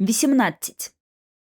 18.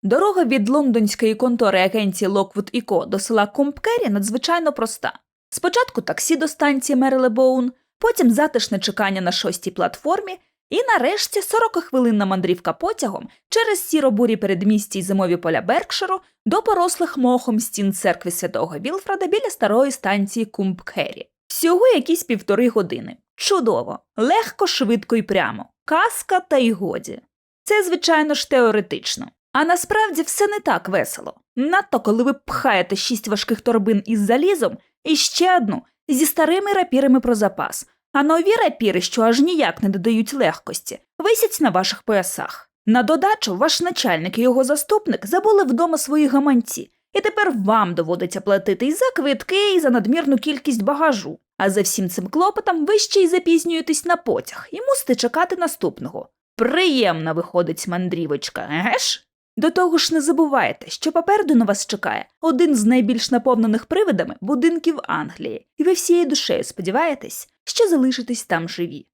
Дорога від лондонської контори агенції Lockwood Co. до села Компкері надзвичайно проста. Спочатку таксі до станції Мерелебоун, потім затишне чекання на шостій платформі, і нарешті 40-хвилинна мандрівка потягом через сіро-бурі передмісті й зимові поля Беркширу до порослих мохом стін церкви святого Вілфреда біля старої станції Кумбкері. Всього якісь півтори години. Чудово, легко, швидко і прямо. Казка та й годі. Це, звичайно ж, теоретично. А насправді все не так весело. Надто коли ви пхаєте шість важких торбин із залізом і ще одну зі старими рапірами про запас, а нові рапіри, що аж ніяк не додають легкості, висять на ваших поясах. На додачу, ваш начальник і його заступник забули вдома свої гаманці, і тепер вам доводиться платити і за квитки, і за надмірну кількість багажу. А за всім цим клопотом ви ще й запізнюєтесь на потяг і мусите чекати наступного. Приємна виходить мандрівочка, еге ж? До того ж не забувайте, що попереду на вас чекає один з найбільш наповнених привидами будинків Англії, і ви всією душею сподіваєтесь, що залишитесь там живі.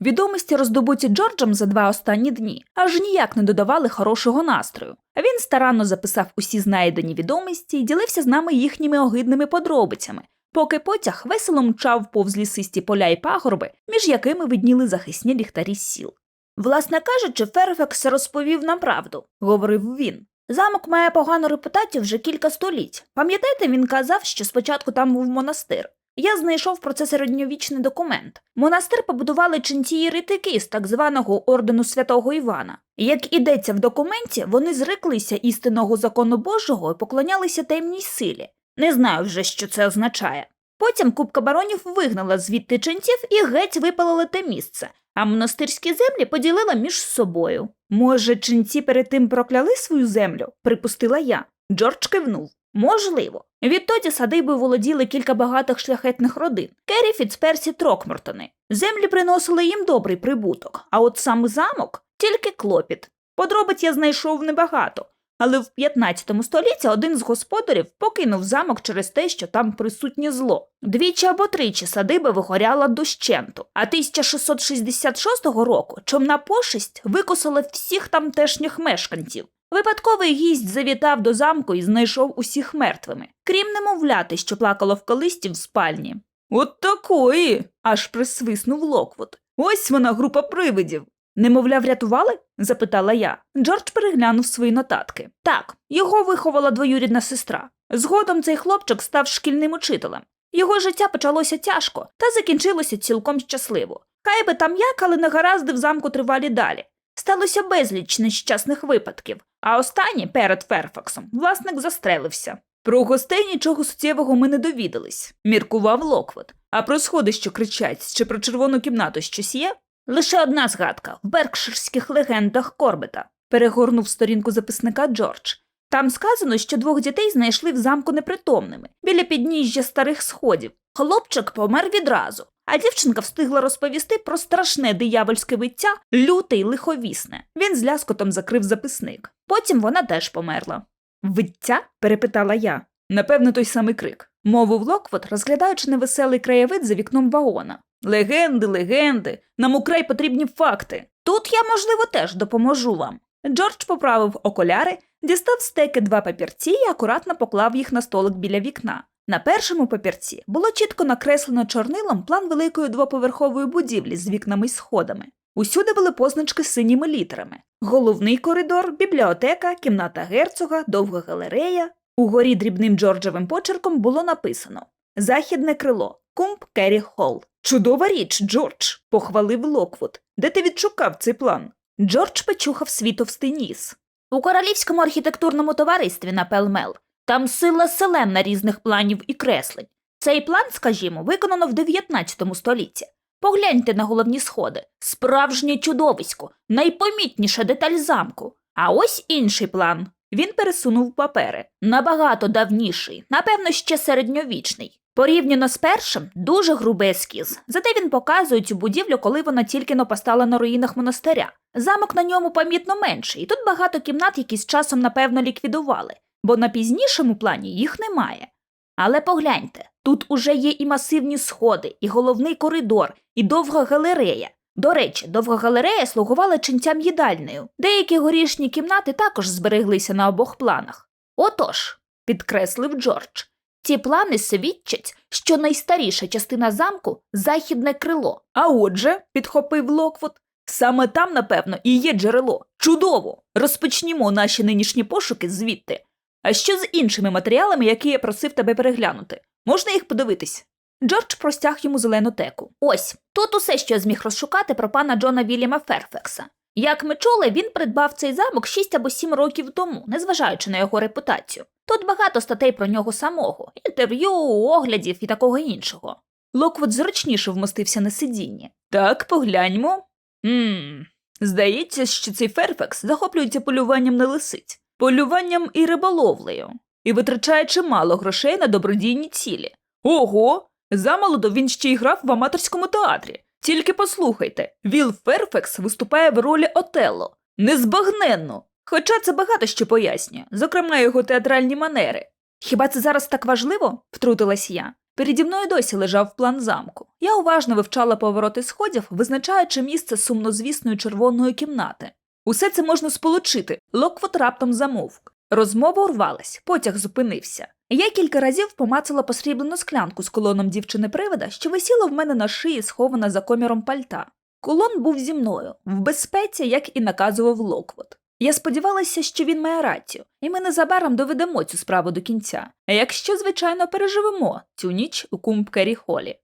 Відомості, роздобуті Джорджем за два останні дні, аж ніяк не додавали хорошого настрою. Він старанно записав усі знайдені відомості і ділився з нами їхніми огидними подробицями, поки потяг весело мчав повз лісисті поля й пагорби, між якими видніли захисні ліхтарі сіл. Власне кажучи, Ферфекс розповів нам правду, говорив він. Замок має погану репутацію вже кілька століть. Пам'ятаєте, він казав, що спочатку там був монастир. Я знайшов про це середньовічний документ. Монастир побудували ченці єретики з так званого ордену святого Івана. Як ідеться в документі, вони зреклися істинного закону Божого і поклонялися темній силі. Не знаю вже, що це означає. Потім купка баронів вигнала звідти ченців і геть випалили те місце, а монастирські землі поділила між собою. Може, ченці перед тим прокляли свою землю? припустила я. Джордж кивнув. Можливо. Відтоді садибою володіли кілька багатих шляхетних родин Керрі Фіцперсі Трокмортони. Землі приносили їм добрий прибуток, а от сам замок тільки клопіт. Подробиць я знайшов небагато, але в 15 столітті один з господарів покинув замок через те, що там присутнє зло. Двічі або тричі садиба вигоряла дощенту, а 1666 року чомна пошесть викосила всіх тамтешніх мешканців. Випадковий гість завітав до замку і знайшов усіх мертвими, крім немовляти, що плакало в колисті в спальні. От такої. аж присвиснув Локвуд. Ось вона група привидів. Немовля, врятували? запитала я. Джордж переглянув свої нотатки. Так, його виховала двоюрідна сестра. Згодом цей хлопчик став шкільним учителем. Його життя почалося тяжко та закінчилося цілком щасливо. Хай би там як, але негаразди в замку тривалі далі. Сталося безліч нещасних випадків, а останній перед Ферфаксом власник застрелився. Про гостей нічого суттєвого ми не довідались, міркував Локвуд. А про сходи, що кричать, чи про червону кімнату щось є? Лише одна згадка в беркширських легендах Корбета. Перегорнув сторінку записника Джордж. Там сказано, що двох дітей знайшли в замку непритомними біля підніжжя старих сходів. Хлопчик помер відразу, а дівчинка встигла розповісти про страшне диявольське виття, люте й лиховісне. Він з ляскотом закрив записник. Потім вона теж померла. Виття? перепитала я. Напевно, той самий крик. Мовив Локвот, розглядаючи невеселий краєвид за вікном вагона. Легенди, легенди, нам украй потрібні факти. Тут я, можливо, теж допоможу вам. Джордж поправив окуляри, дістав з стеки два папірці і акуратно поклав їх на столик біля вікна. На першому папірці було чітко накреслено чорнилом план великої двоповерхової будівлі з вікнами й сходами. Усюди були позначки з синіми літерами: головний коридор, бібліотека, кімната герцога, довга галерея. Угорі дрібним Джорджевим почерком було написано Західне крило, Кумб Керрі Холл. Чудова річ, Джордж, похвалив Локвуд. Де ти відшукав цей план? Джордж почухав свій товстий ніс. У королівському архітектурному товаристві на Пелмел. Там сила селена різних планів і креслень. Цей план, скажімо, виконано в 19 столітті. Погляньте на головні сходи. Справжнє чудовисько, найпомітніша деталь замку. А ось інший план. Він пересунув папери. Набагато давніший, напевно, ще середньовічний. Порівняно з першим, дуже грубий ескіз. Зате він показує цю будівлю, коли вона тільки но постала на руїнах монастиря. Замок на ньому помітно менший, і тут багато кімнат, які з часом, напевно, ліквідували, бо на пізнішому плані їх немає. Але погляньте, тут уже є і масивні сходи, і головний коридор, і довга галерея. До речі, довга галерея слугувала ченцям їдальнею. Деякі горішні кімнати також збереглися на обох планах. Отож, підкреслив Джордж, ці плани свідчать, що найстаріша частина замку західне крило. А отже, підхопив Локвуд, саме там, напевно, і є джерело. Чудово! Розпочнімо наші нинішні пошуки звідти. А що з іншими матеріалами, які я просив тебе переглянути? Можна їх подивитись? Джордж простяг йому зелену теку. Ось тут усе, що я зміг розшукати про пана Джона Вільяма Ферфекса. Як ми чули, він придбав цей замок 6 або 7 років тому, незважаючи на його репутацію. Тут багато статей про нього самого, інтерв'ю, оглядів і такого іншого. Локвуд зручніше вмостився на сидінні. Так, погляньмо. Ммм, здається, що цей Ферфекс захоплюється полюванням на лисиць, полюванням і риболовлею, і витрачає чимало грошей на добродійні цілі. Ого! Замолодо він ще й грав в аматорському театрі. Тільки послухайте, Віл Ферфекс виступає в ролі Отелло. Незбагненно. Хоча це багато що пояснює, зокрема його театральні манери. Хіба це зараз так важливо? втрутилась я. Переді мною досі лежав план замку. Я уважно вивчала повороти сходів, визначаючи місце сумнозвісної червоної кімнати. Усе це можна сполучити. Локвот раптом замовк. Розмова урвалась, потяг зупинився. Я кілька разів помацала посріблену склянку з колоном дівчини-привида, що висіла в мене на шиї, схована за коміром пальта. Колон був зі мною, в безпеці, як і наказував Локвот. Я сподівалася, що він має рацію, і ми незабаром доведемо цю справу до кінця, якщо, звичайно, переживемо цю ніч у Кумпкері Холі.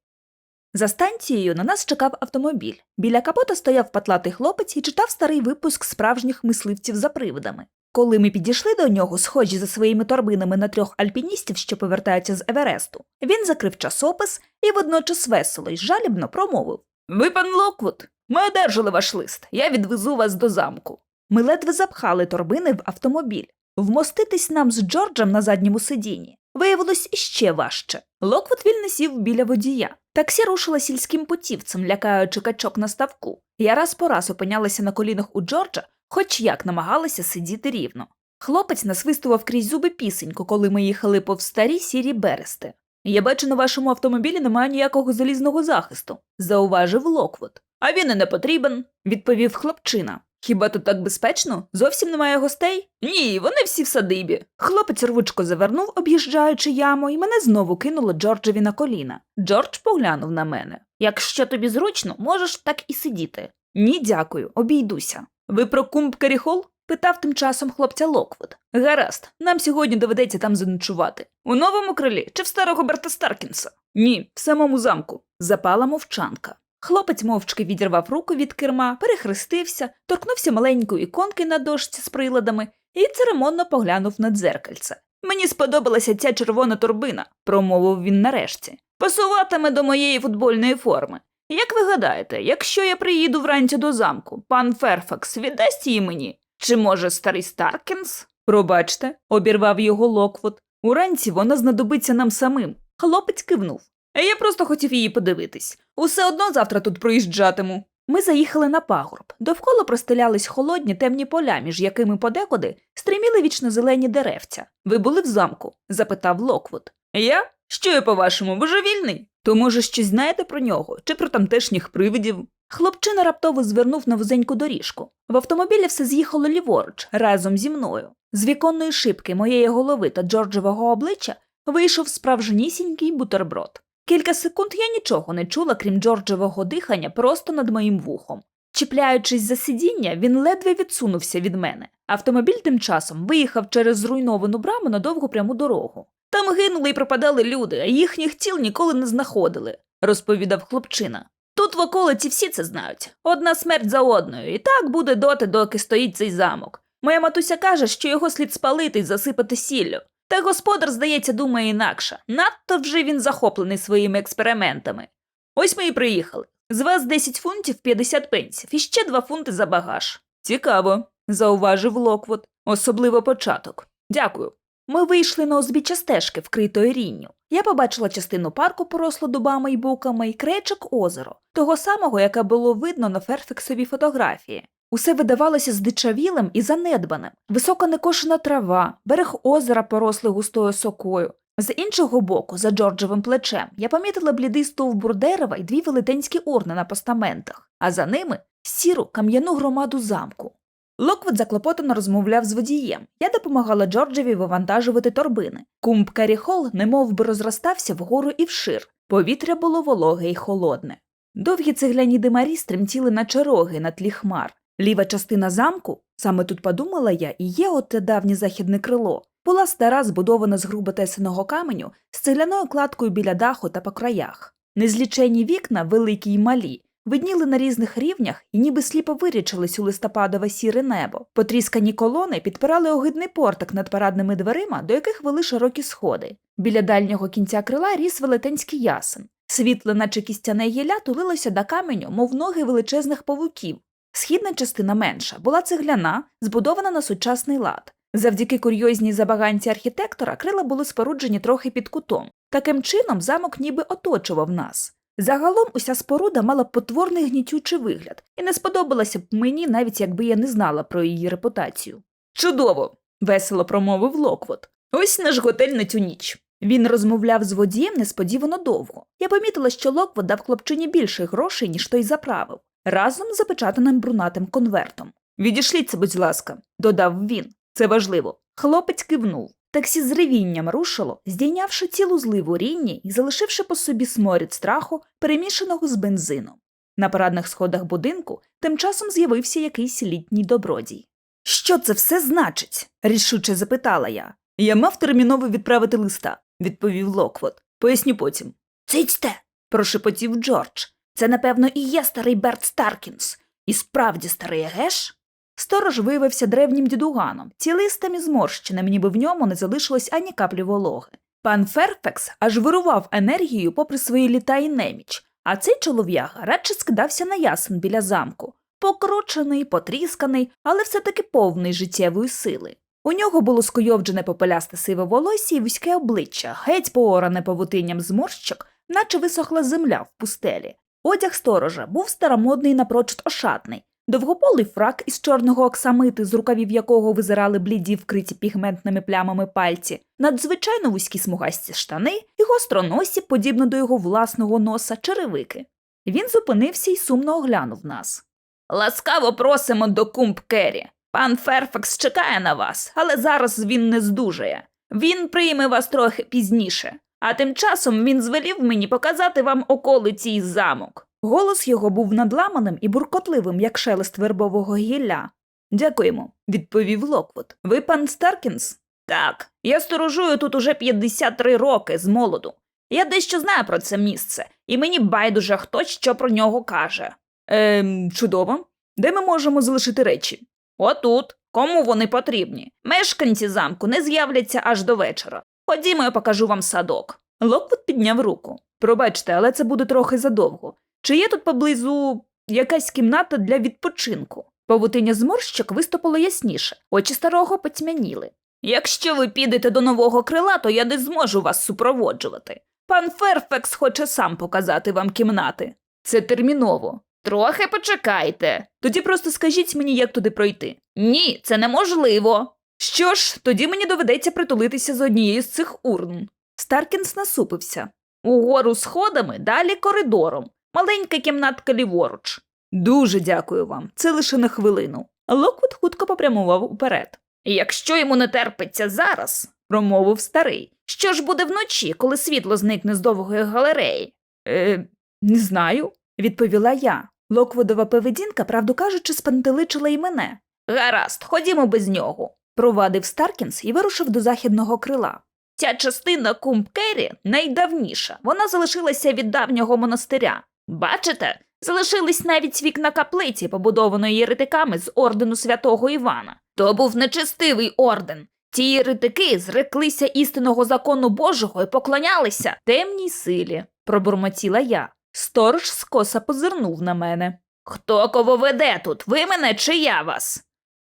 За станцією на нас чекав автомобіль. Біля капота стояв патлатий хлопець і читав старий випуск справжніх мисливців за привидами. Коли ми підійшли до нього, схожі за своїми торбинами на трьох альпіністів, що повертаються з Евересту, він закрив часопис і водночас весело й жалібно промовив Ви, пан Локвуд, ми одержали ваш лист. Я відвезу вас до замку. Ми ледве запхали торбини в автомобіль. Вмоститись нам з Джорджем на задньому сидінні виявилось іще важче. Локвуд вільно сів біля водія. Таксі рушила сільським путівцем, лякаючи качок на ставку. Я раз по раз опинялася на колінах у Джорджа, хоч як намагалася сидіти рівно. Хлопець насвистував крізь зуби пісеньку, коли ми їхали повз старі сірі берести. Я бачу, на вашому автомобілі немає ніякого залізного захисту, зауважив Локвуд. А він і не потрібен, відповів хлопчина. Хіба тут так безпечно? Зовсім немає гостей? Ні, вони всі в садибі. Хлопець рвучко завернув, об'їжджаючи яму, і мене знову кинуло Джорджеві на коліна. Джордж поглянув на мене. Якщо тобі зручно, можеш так і сидіти. Ні, дякую, обійдуся. Ви про Кумбкері Холл? питав тим часом хлопця Локвуд. Гаразд, нам сьогодні доведеться там заночувати. У новому крилі чи в старого Берта Старкінса? Ні, в самому замку. Запала мовчанка. Хлопець мовчки відірвав руку від керма, перехрестився, торкнувся маленької іконки на дошці з приладами і церемонно поглянув на дзеркальце. Мені сподобалася ця червона торбина, промовив він нарешті. Пасуватиме до моєї футбольної форми. Як ви гадаєте, якщо я приїду вранці до замку, пан Ферфакс віддасть її мені? Чи може старий Старкінс? Пробачте, обірвав його Локвуд. Уранці вона знадобиться нам самим. Хлопець кивнув. Я просто хотів її подивитись. Усе одно завтра тут проїжджатиму. Ми заїхали на пагорб. Довкола простелялись холодні темні поля, між якими подекуди стриміли вічно-зелені деревця. Ви були в замку? запитав Локвуд. Я? Що я, по-вашому, божевільний? То, може, щось знаєте про нього чи про тамтешніх привидів? Хлопчина раптово звернув на вузеньку доріжку. В автомобілі все з'їхало ліворуч, разом зі мною. З віконної шибки моєї голови та Джорджевого обличчя вийшов справжнісінький бутерброд. Кілька секунд я нічого не чула, крім Джорджевого дихання, просто над моїм вухом. Чіпляючись за сидіння, він ледве відсунувся від мене. Автомобіль тим часом виїхав через зруйновану браму на довгу пряму дорогу. Там гинули і пропадали люди, а їхніх тіл ніколи не знаходили, розповідав хлопчина. Тут в околиці всі це знають. Одна смерть за одною, і так буде доти, доки стоїть цей замок. Моя матуся каже, що його слід спалити і засипати сіллю. Та господар, здається, думає інакше. Надто вже він захоплений своїми експериментами. Ось ми і приїхали. З вас 10 фунтів 50 пенсів і ще 2 фунти за багаж. Цікаво, зауважив Локвуд, особливо початок. Дякую. Ми вийшли на узбіччя стежки, вкритої рінню. Я побачила частину парку, порослу дубами й буками, і кречик озеро, того самого, яке було видно на Ферфексовій фотографії. Усе видавалося здичавілим і занедбаним. Висока некошена трава, берег озера, порослий густою сокою, З іншого боку, за Джорджевим плечем, я помітила блідий стовбур дерева і дві велетенські урни на постаментах, а за ними сіру кам'яну громаду замку. Локвуд заклопотано розмовляв з водієм. Я допомагала Джорджеві вивантажувати торбини. Кумб Керрі Холл немов би розростався вгору і вшир. Повітря було вологе й холодне. Довгі цегляні димарі стремтіли наче роги на тлі хмар. Ліва частина замку, саме тут подумала я, і є оте давнє західне крило, була стара, збудована з грубо тесаного каменю, з цегляною кладкою біля даху та по краях. Незлічені вікна, великі й малі, видніли на різних рівнях і ніби сліпо вирічились у листопадове сіре небо. Потріскані колони підпирали огидний портик над парадними дверима, до яких вели широкі сходи. Біля дальнього кінця крила ріс велетенський ясен. Світле, наче кістяне гілля, тулилося до каменю, мов ноги величезних павуків. Східна частина менша була цегляна, збудована на сучасний лад. Завдяки курйозній забаганці архітектора крила були споруджені трохи під кутом. Таким чином замок ніби оточував нас. Загалом уся споруда мала потворний гнітючий вигляд, і не сподобалася б мені, навіть якби я не знала про її репутацію. Чудово! весело промовив Локвот. Ось наш готель на цю ніч. Він розмовляв з водієм несподівано довго. Я помітила, що Локвот дав хлопчині більше грошей, ніж той заправив, разом з запечатаним брунатим конвертом. Відішліться, будь ласка, додав він. Це важливо. Хлопець кивнув. Таксі з ревінням рушило, здійнявши цілу зливу рінні і залишивши по собі сморід страху, перемішаного з бензином. На парадних сходах будинку тим часом з'явився якийсь літній добродій. Що це все значить? рішуче запитала я. Я мав терміново відправити листа, відповів Локвот. Поясню потім. Цицьте. прошепотів Джордж. Це, напевно, і є старий Берт Старкінс. І справді старий геш? Сторож виявився древнім дідуганом, цілистим і зморщеним, ніби в ньому не залишилось ані каплі вологи. Пан Ферфекс аж вирував енергію попри свої літа і неміч, а цей чолов'яга радше скидався на ясен біля замку, покручений, потрісканий, але все-таки повний життєвої сили. У нього було скойовджене попелясте сиве волосся і вузьке обличчя, геть пооране павутинням зморщок, наче висохла земля в пустелі. Одяг сторожа був старомодний напрочуд ошатний, довгополий фрак із чорного оксамити, з рукавів якого визирали бліді вкриті пігментними плямами пальці, надзвичайно вузькі смугасті штани і гостроносі, подібно до його власного носа, черевики. Він зупинився і сумно оглянув нас. Ласкаво просимо до кумб Керрі. Пан Ферфакс чекає на вас, але зараз він не здужає. Він прийме вас трохи пізніше. А тим часом він звелів мені показати вам околиці й замок. Голос його був надламаним і буркотливим, як шелест вербового гілля. Дякуємо, відповів Локвуд. Ви пан Старкінс? Так, я сторожую тут уже 53 роки з молоду. Я дещо знаю про це місце, і мені байдуже хто що про нього каже. Ем, чудово. Де ми можемо залишити речі? Отут. Кому вони потрібні? Мешканці замку не з'являться аж до вечора. Ходімо, я покажу вам садок. Локвуд підняв руку. Пробачте, але це буде трохи задовго. Чи є тут поблизу якась кімната для відпочинку? Павутиння зморщик виступило ясніше, очі старого потьмяніли. Якщо ви підете до нового крила, то я не зможу вас супроводжувати. Пан Ферфекс хоче сам показати вам кімнати. Це терміново. Трохи почекайте. Тоді просто скажіть мені, як туди пройти. Ні, це неможливо. Що ж, тоді мені доведеться притулитися з однією з цих урн. Старкінс насупився. Угору сходами, далі коридором. Маленька кімнатка ліворуч. Дуже дякую вам. Це лише на хвилину. Локвуд хутко попрямував уперед. Якщо йому не терпиться зараз, промовив старий. Що ж буде вночі, коли світло зникне з довгої галереї? Е, не знаю, відповіла я. Локвудова поведінка, правду кажучи, спантеличила й мене. Гаразд, ходімо без нього, провадив Старкінс і вирушив до західного крила. Ця частина Кумб-Керрі найдавніша. Вона залишилася від давнього монастиря. Бачите, залишились навіть вікна каплиці, побудованої єретиками з ордену святого Івана. То був нечестивий орден. Ті єретики зреклися істинного закону Божого і поклонялися темній силі, пробурмотіла я. Сторож скоса позирнув на мене. Хто кого веде тут? Ви мене чи я вас?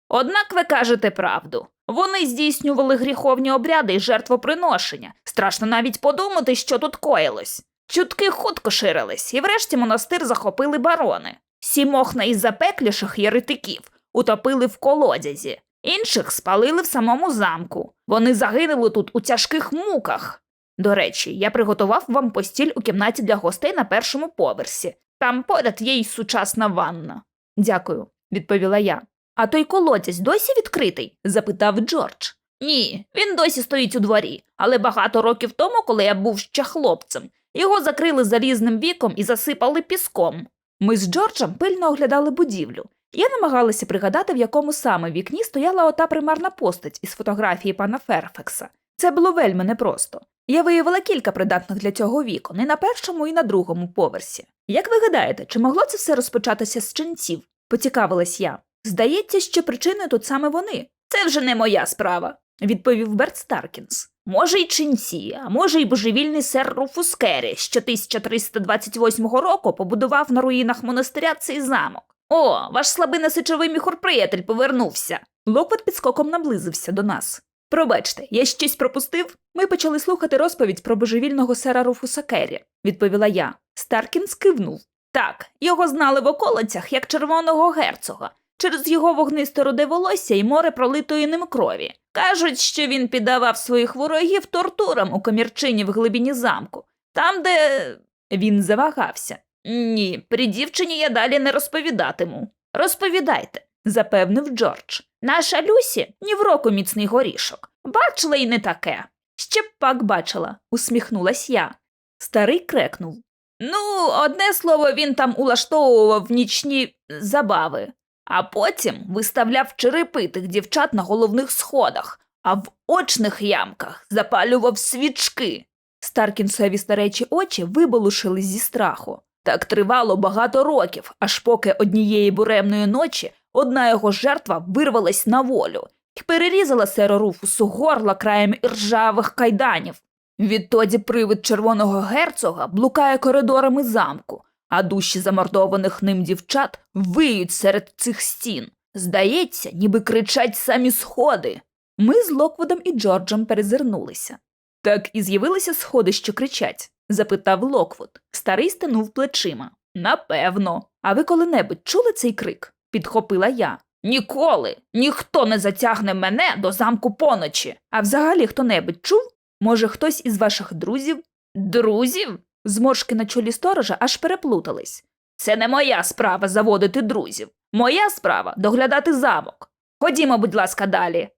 Однак ви кажете правду. Вони здійснювали гріховні обряди і жертвоприношення. Страшно навіть подумати, що тут коїлось. Чутки хутко ширились, і врешті монастир захопили барони. Сімох найзапекліших єретиків утопили в колодязі, інших спалили в самому замку. Вони загинули тут у тяжких муках. До речі, я приготував вам постіль у кімнаті для гостей на першому поверсі. Там поряд є й сучасна ванна. Дякую, відповіла я. А той колодязь досі відкритий? запитав Джордж. Ні, він досі стоїть у дворі, але багато років тому, коли я був ще хлопцем, його закрили залізним віком і засипали піском. Ми з Джорджем пильно оглядали будівлю. Я намагалася пригадати, в якому саме вікні стояла ота примарна постать із фотографії пана Ферфекса. Це було вельми непросто. Я виявила кілька придатних для цього вікон і на першому, і на другому поверсі. Як ви гадаєте, чи могло це все розпочатися з ченців? поцікавилась я. Здається, що причиною тут саме вони. Це вже не моя справа, відповів Берт Старкінс. Може, й ченці, а може, й божевільний сер Руфус Керрі, що 1328 року побудував на руїнах монастиря цей замок. О, ваш слабий сичовий міхур-приятель повернувся. Локвот підскоком наблизився до нас. Пробачте, я щось пропустив? Ми почали слухати розповідь про божевільного сера Руфуса Керрі, відповіла я. Старкінс кивнув. Так, його знали в околицях як червоного герцога, через його вогнисте руде волосся і море пролитої ним крові. Кажуть, що він піддавав своїх ворогів тортурам у комірчині в глибині замку, там, де. Він завагався. Ні, при дівчині я далі не розповідатиму. Розповідайте, запевнив Джордж. Наша Люсі ні в року міцний горішок. Бачила й не таке. Ще б пак бачила, усміхнулась я. Старий крекнув. Ну, одне слово, він там улаштовував нічні забави, а потім виставляв черепи тих дівчат на головних сходах, а в очних ямках запалював свічки. Старкінсові старечі очі виболушились зі страху. Так тривало багато років, аж поки однієї буремної ночі одна його жертва вирвалась на волю і перерізала серо Руфусу горла краєм іржавих кайданів. Відтоді привид червоного герцога блукає коридорами замку, а душі замордованих ним дівчат виють серед цих стін. Здається, ніби кричать самі сходи. Ми з Локвудом і Джорджем перезирнулися. Так і з'явилися сходи, що кричать? запитав Локвуд. Старий стенув плечима. Напевно. А ви коли-небудь чули цей крик? підхопила я. Ніколи. Ніхто не затягне мене до замку поночі. А взагалі хто-небудь чув? Може, хтось із ваших друзів? Друзів? Зморшки на чолі сторожа аж переплутались. Це не моя справа заводити друзів. Моя справа доглядати замок. Ходімо, будь ласка, далі.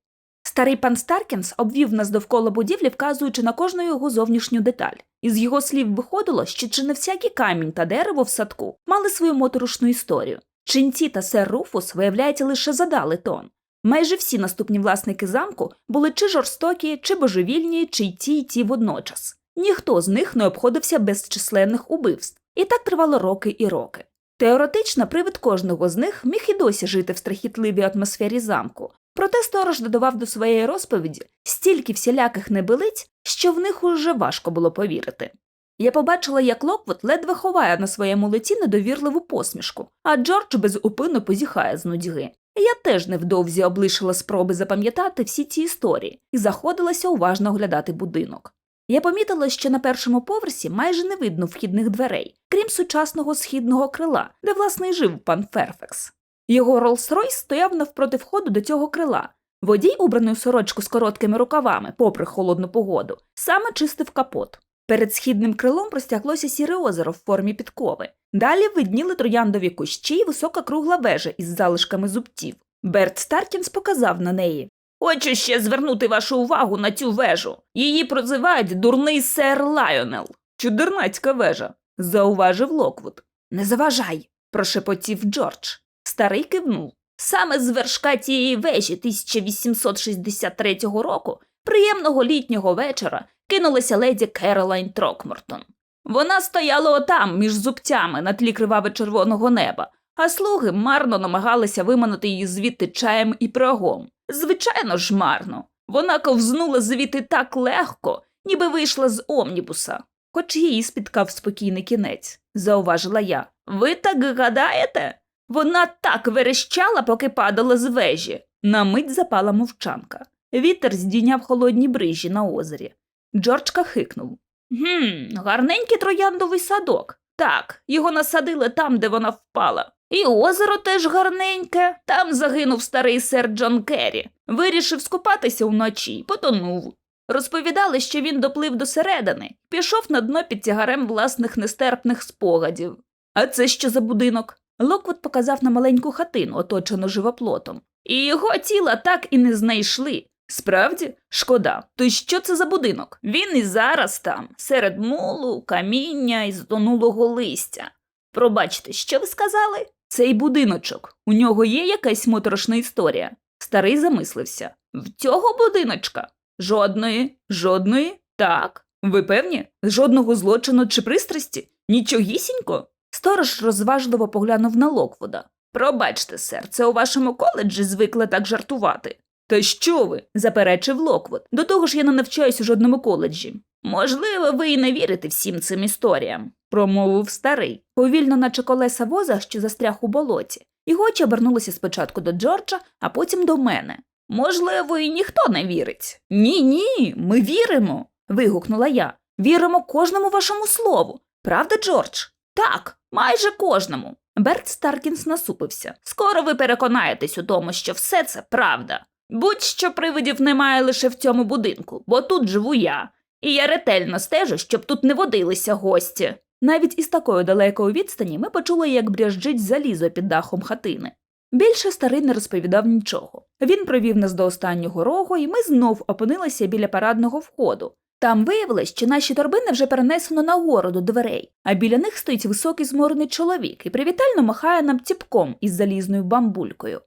Старий пан Старкінс обвів нас довкола будівлі, вказуючи на кожну його зовнішню деталь. Із його слів виходило, що чи не всякий камінь та дерево в садку мали свою моторошну історію. Чинці та сер Руфус, виявляється, лише задали тон. Майже всі наступні власники замку були чи жорстокі, чи божевільні, чи й ті, й ті водночас. Ніхто з них не обходився без численних убивств, і так тривало роки і роки. Теоретично, привид кожного з них міг і досі жити в страхітливій атмосфері замку, проте сторож додавав до своєї розповіді стільки всіляких небилиць, що в них уже важко було повірити. Я побачила, як Локвуд ледве ховає на своєму лиці недовірливу посмішку, а Джордж безупинно позіхає з нудьги. Я теж невдовзі облишила спроби запам'ятати всі ці історії і заходилася уважно оглядати будинок. Я помітила, що на першому поверсі майже не видно вхідних дверей, крім сучасного східного крила, де власне й жив пан Ферфекс. Його Роллс-Ройс стояв навпроти входу до цього крила. Водій, убраний у сорочку з короткими рукавами, попри холодну погоду, саме чистив капот. Перед східним крилом простяглося сіре озеро в формі підкови. Далі видніли трояндові кущі й висока кругла вежа із залишками зубців. Берт Старкінс показав на неї. Хочу ще звернути вашу увагу на цю вежу. Її прозивають дурний сер Лайонел. Чудернацька вежа, зауважив Локвуд. Не заважай, прошепотів Джордж. Старий кивнув. Саме з вершка цієї вежі 1863 року, приємного літнього вечора, кинулася леді Керолайн Трокмортон. Вона стояла отам, між зубцями, на тлі криваве червоного неба, а слуги марно намагалися виманити її звідти чаєм і пирогом. Звичайно ж, марно. Вона ковзнула звідти так легко, ніби вийшла з омнібуса. Хоч її спіткав спокійний кінець, зауважила я. Ви так гадаєте? Вона так верещала, поки падала з вежі. На мить запала мовчанка. Вітер здійняв холодні брижі на озері. Джорджка хикнув. Гм, гарненький трояндовий садок. Так, його насадили там, де вона впала. І озеро теж гарненьке. Там загинув старий сер Джон Керрі. Вирішив скупатися вночі й потонув. Розповідали, що він доплив до середини, пішов на дно під тягарем власних нестерпних спогадів. А це що за будинок? Локвуд показав на маленьку хатину, оточену живоплотом. І його тіла так і не знайшли. Справді, шкода. То що це за будинок? Він і зараз там, серед мулу, каміння і затонулого листя. Пробачте, що ви сказали? Цей будиночок. У нього є якась моторошна історія. Старий замислився. В цього будиночка? Жодної, жодної? Так. Ви певні? Жодного злочину чи пристрасті? Нічогісінько? Сторож розважливо поглянув на Локвуда. Пробачте, сер, це у вашому коледжі звикли так жартувати. Та що ви? заперечив Локвуд. До того ж я не навчаюсь у жодному коледжі. Можливо, ви і не вірите всім цим історіям, промовив старий, повільно, наче колеса воза, що застряг у болоті. Його очі обернулися спочатку до Джорджа, а потім до мене. Можливо, і ніхто не вірить. Ні, ні, ми віримо. вигукнула я. Віримо кожному вашому слову. Правда, Джордж? Так, майже кожному. Берт Старкінс насупився. Скоро ви переконаєтесь у тому, що все це правда. Будь-що привидів немає лише в цьому будинку, бо тут живу я, і я ретельно стежу, щоб тут не водилися гості. Навіть із такої далекої відстані ми почули, як бряжджить залізо під дахом хатини. Більше старий не розповідав нічого. Він провів нас до останнього рогу, і ми знов опинилися біля парадного входу. Там виявилось, що наші торбини вже перенесено нагору до дверей, а біля них стоїть високий зморений чоловік і привітально махає нам ціпком із залізною бамбулькою.